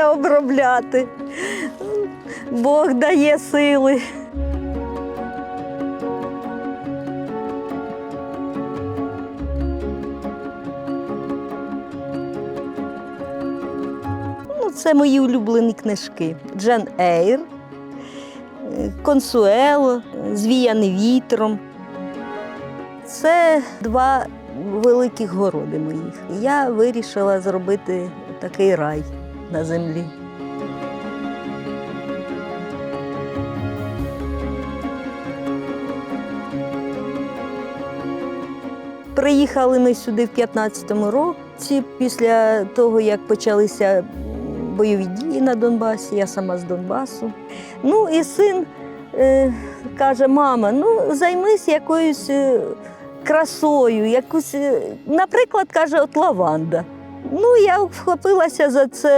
все обробляти. Бог дає сили. Ну, це мої улюблені книжки. Джен Ейр, Консуело, Звіяний вітром. Це два великих городи моїх. Я вирішила зробити такий рай на землі. Приїхали ми сюди в 15-му році, після того, як почалися бойові дії на Донбасі, я сама з Донбасу. Ну і син е, каже: мама, ну займись якоюсь е, красою, якусь, е, наприклад, каже, от лаванда. Ну, я вхопилася за це